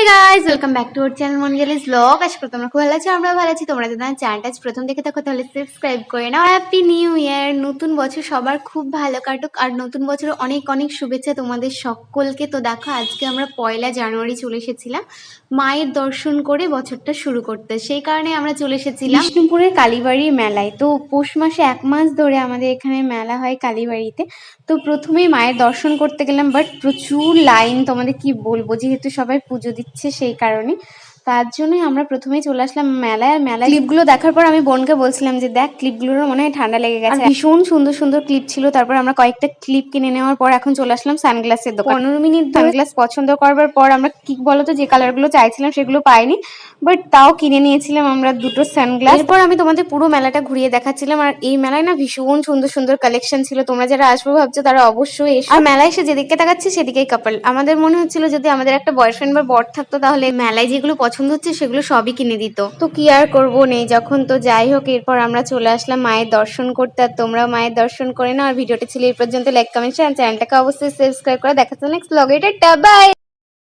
Hey guys welcome back to channel মনগেলিস blog আশা করি তোমরা খুব ভালো আছো আমরা ভালো আছি। তোমরা যদি চ্যানেলটা প্রথম দেখে থাকো, তাহলে সাবস্ক্রাইব করে নাও। হ্যাপি নিউ ইয়ার নতুন বছর সবার খুব ভালো কাটুক, আর নতুন বছরে অনেক অনেক শুভেচ্ছা তোমাদের সকলকে। তো দেখো, আজকে আমরা পয়লা জানুয়ারি চলে এসেছিলাম, মায়ের দর্শন করে বছরটা শুরু করতে। সেই কারণে আমরা চলে এসেছিলাম বিষ্ণুপুরের কালীবাড়ি মেলায়। তো পৌষ মাসে এক মাস ধরে আমাদের এখানে মেলা হয় কালীবাড়িতে। তো প্রথমেই মায়ের দর্শন করতে গেলাম বাট প্রচুর লাইন তোমাদের কি বলব? যেহেতু সবাই পুজো দিচ্ছে সেই কারণে। তার জন্যই আমরা প্রথমেই চলে আসলাম মেলায়। আর মেলায় ক্লিপগুলো দেখার পর আমি বোনকে বলছিলাম যে দেখ ক্লিপগুলোর মনে হয় ঠান্ডা লেগে গেছে। ভীষণ সুন্দর সুন্দর ক্লিপ ছিল। তারপর আমরা কয়েকটা ক্লিপ কিনে নেওয়ার পর এখন চলে আসলাম সানগ্লাসের দোকান। পনেরো মিনিট সানগ্লাস পছন্দ করবার পর আমরা কি বলতো যে কালারগুলো চাইছিলাম সেগুলো পাইনি। বাট তাও কিনে নিয়েছিলাম আমরা দুটো সানগ্লাস। এরপর আমি তোমাদের পুরো মেলাটা ঘুরিয়ে দেখাচ্ছিলাম। আর এই মেলায় না ভীষণ সুন্দর সুন্দর কালেকশন ছিল। তোমরা যারা আসব ভাবছ তারা অবশ্যই এসো। আর মেলায় এসে যেদিকে তাকাচ্ছি সেদিকেই কাপল আমাদের মনে হচ্ছিল যদি আমাদের একটা বয়ফ্রেন্ড বা বর থাকতো তাহলে মেলায় যেগুলো পছন্দ হচ্ছে সেগুলো সবই কিনে দিত। তো কি আর করব নেই, যখন তো যাই হোক, এরপর আমরা চলে আসলাম মায়ের দর্শন করতে। আর তোমরা মায়ের দর্শন করে না আর ভিডিওটি ছিল এই পর্যন্ত। লাইক কমেন্ট শেয়ার চ্যানেলটাকে অবশ্যই সাবস্ক্রাইব করে দেখাচ্ছ নেক্সট ব্লগে এটা বাই